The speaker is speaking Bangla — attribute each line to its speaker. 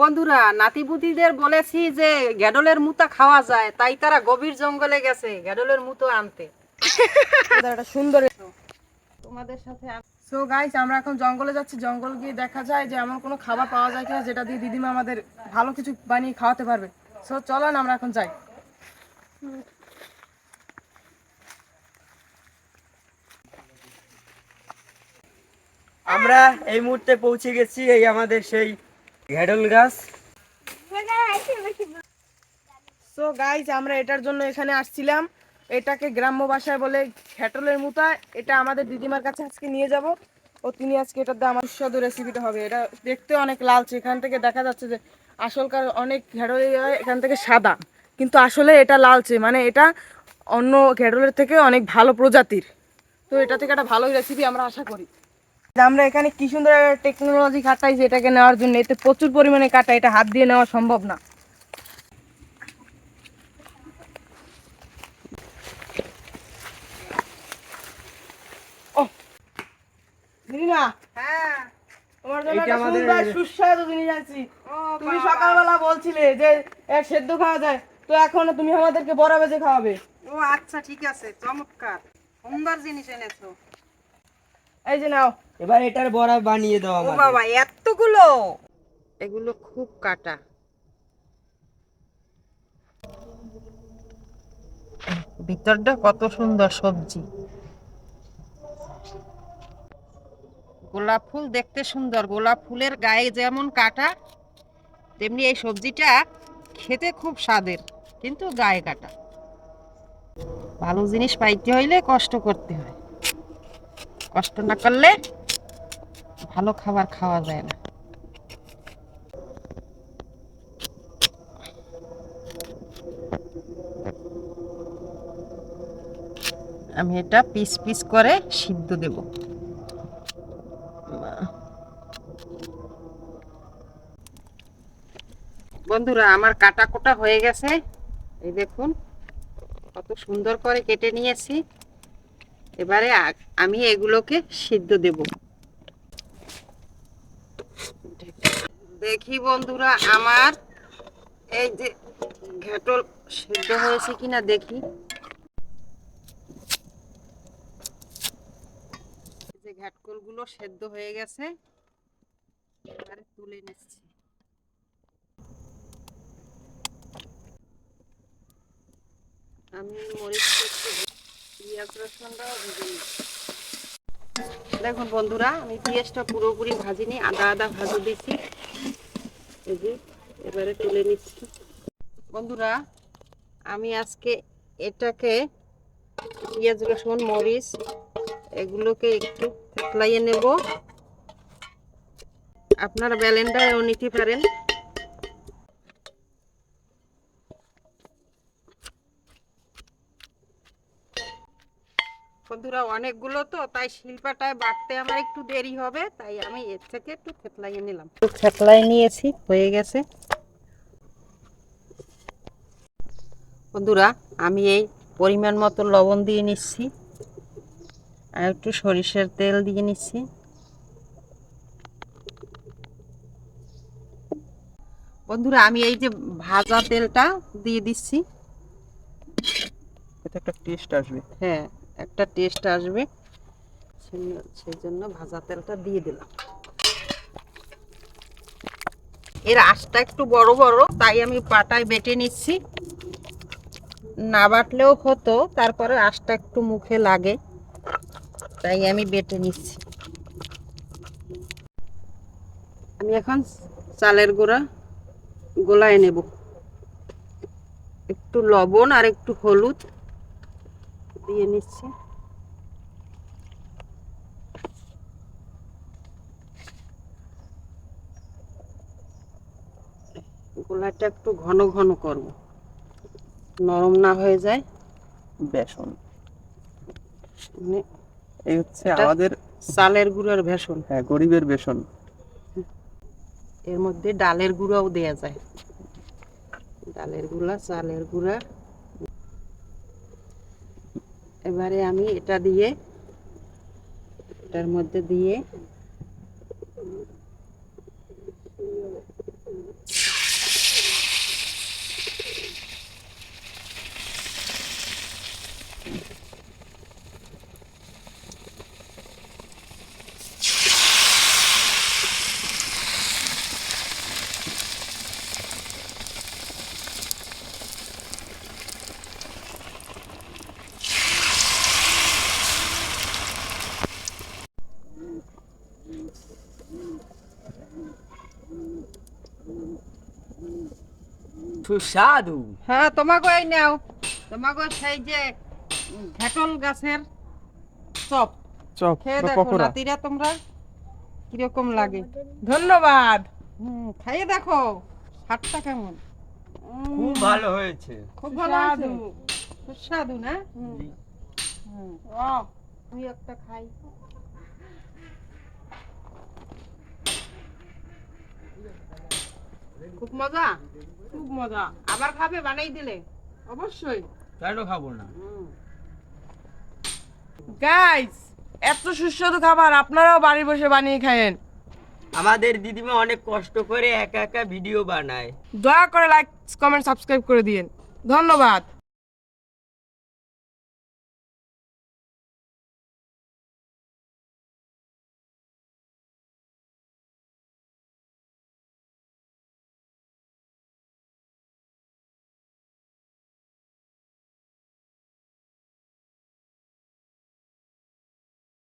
Speaker 1: বন্ধুরা নাতিপুতিদের বলেছি যে গ্যাডলের মুতা খাওয়া যায় তাই তারা গভীর জঙ্গলে গেছে গ্যাডলের মুতো আনতে।
Speaker 2: একটা সুন্দর
Speaker 1: তোমাদের সাথে
Speaker 2: সো গাইস আমরা এখন জঙ্গলে যাচ্ছি জঙ্গল গিয়ে দেখা যায় যে এমন কোনো খাবার পাওয়া যায় কিনা যেটা দিয়ে দিদিমা আমাদের ভালো কিছু বানিয়ে খাওয়াতে পারবে। সো চলো না আমরা এখন যাই।
Speaker 3: আমরা এই মুহূর্তে পৌঁছে গেছি এই আমাদের সেই ঘ্যাডল গাছ।
Speaker 2: সো গাইস আমরা এটার জন্য এখানে আসছিলাম। এটাকে গ্রাম্য ভাষায় বলে ঘ্যাটলের মুতা। এটা আমাদের দিদিমার কাছে আজকে নিয়ে যাব। ও, তিনি আজকে এটার দিয়ে আমার সুস্বাদু রেসিপিটা হবে। এটা দেখতে অনেক লালচে। এখান থেকে দেখা যাচ্ছে যে আসলকার অনেক ঘ্যাডল এখান থেকে সাদা। কিন্তু আসলে এটা লালচে। মানে এটা অন্য ঘ্যাডলের থেকে অনেক ভালো প্রজাতির। তো এটা থেকে একটা ভালোই রেসিপি আমরা আশা করি। আমরা এখানে কি সুন্দর টেকনোলজি খাটাইছি এটাকে নেওয়ার জন্য। এতে প্রচুর পরিমাণে কাটা এটা হাত দিয়ে নেওয়া সম্ভব না।
Speaker 1: হ্যাঁ।
Speaker 2: তুমি সকালবেলা বলছিলে যে সেদ্ধ খাওয়া যায়। তো এখন তুমি আমাদেরকে বড়া বেজে খাওয়াবে।
Speaker 1: ও আচ্ছা ঠিক আছে চমৎকার। সুন্দর জিনিস এনেছো।
Speaker 2: এই যে নাও।
Speaker 3: এবার এটার বড়া বানিয়ে দাও
Speaker 1: ও বাবা এতগুলো? এগুলো খুব কাটা। ভিতরটা কত সুন্দর সবজি। গোলাপ ফুল দেখতে সুন্দর। গোলাপ ফুলের গায়ে যেমন কাটা তেমনি এই সবজিটা খেতে খুব স্বাদের কিন্তু গায়ে কাটা। ভালো জিনিস পাইতে হইলে কষ্ট করতে হয়। কষ্ট না করলে ভালো খাবার খাওয়া যায় না। আমি এটা পিস পিস করে সিদ্ধ দেব। বন্ধুরা, আমার কাটা কোটা হয়ে গেছে। এই দেখুন, কত সুন্দর করে কেটে নিয়েছি। এবারে আমি এগুলোকে সিদ্ধ দেব। দেখি বন্ধুরা, আমার এই যে ঘেটল সিদ্ধ হয়েছে কিনা দেখি। যে ঘ্যাটকলগুলো সেদ্ধ হয়ে গেছে, এবারে তুলে নিচ্ছি। আমি মরিচ পেঁয়াজ ভেজে দেখুন বন্ধুরা, আমি পেঁয়াজটা পুরোপুরি ভাজিনি, আদা আদা ভাজে দিয়েছি। এবারে তুলে নিচ্ছি। বন্ধুরা, আমি আজকে এটাকে পেঁয়াজ, রসুন, মরিচ, এগুলোকে একটু থেতলাইয়ে নেব। আপনারা ব্যালেন্ডারেও নিতে পারেন। বন্ধুরা অনেকগুলো তো তাই শিল্পাটায় বাটতে আমার একটু দেরি হবে তাই আমি এর থেকে একটু থেতলাইয়ে নিলাম। একটু থেতলাই নিয়েছি হয়ে গেছে। বন্ধুরা আমি এই পরিমাণ মতো লবণ দিয়ে নিচ্ছি আর একটু সরিষার তেল দিয়ে নিচ্ছি। বন্ধুরা আমি এই যে ভাজা তেলটা দিয়ে দিচ্ছি।
Speaker 3: এটা একটা টেস্ট আসবে।
Speaker 1: হ্যাঁ একটা টেস্ট আসবে। সেই- জন্য ভাজা তেলটা দিয়ে দিলাম। এর আঁশটা একটু বড় বড়, তাই আমি পাটায় বেটে নিচ্ছি। না বাটলেও হতো, তারপরে আঁশটা একটু মুখে লাগে, তাই আমি বেটে নিচ্ছি। আমি এখন চালের গুঁড়া গোলায় নেব। একটু লবণ আর একটু হলুদ। দিয়ে নিচ্ছি। গোলাটা একটু ঘন ঘন করব। নরম না হয়ে যায়।
Speaker 3: বেসন।
Speaker 1: মানে
Speaker 3: এই হচ্ছে আমাদের
Speaker 1: চালের গুঁড়োর বেসন।
Speaker 3: হ্যাঁ গরিবের বেসন।
Speaker 1: এর মধ্যে ডালের গুঁড়াও দেওয়া যায়। ডালের গুঁড়া চালের গুঁড়া এবারে আমি এটা দিয়ে এটার মধ্যে দিয়ে
Speaker 3: সুস্বাদু
Speaker 1: হ্যাঁ তোমাকে এই নাও। তোমাকে সেই যে ঘেটল গাছের চপ।
Speaker 2: চপ
Speaker 1: খেয়ে দেখো নাতিরা তোমরা কীরকম লাগে।
Speaker 2: ধন্যবাদ।
Speaker 1: হুম খাইয়ে দেখো স্বাদটা কেমন।
Speaker 3: খুব ভালো হয়েছে।
Speaker 1: খুব ভালো
Speaker 2: সুস্বাদু।
Speaker 1: আছে সুস্বাদু না? হুম. তুই একটা খাই। খুব মজা?
Speaker 2: খুব মজা।
Speaker 1: আবার খাবে? বানাই দিলে।
Speaker 2: অবশ্যই।
Speaker 3: কেন খাব না?
Speaker 2: গাইস এত সুস্বাদু খাবার আপনারাও বাড়ি বসে বানিয়ে খায়েন।
Speaker 3: আমাদের দিদিমা অনেক কষ্ট করে একা একা ভিডিও বানায়।
Speaker 2: দয়া করে লাইক কমেন্ট সাবস্ক্রাইব করে দিয়েন। ধন্যবাদ।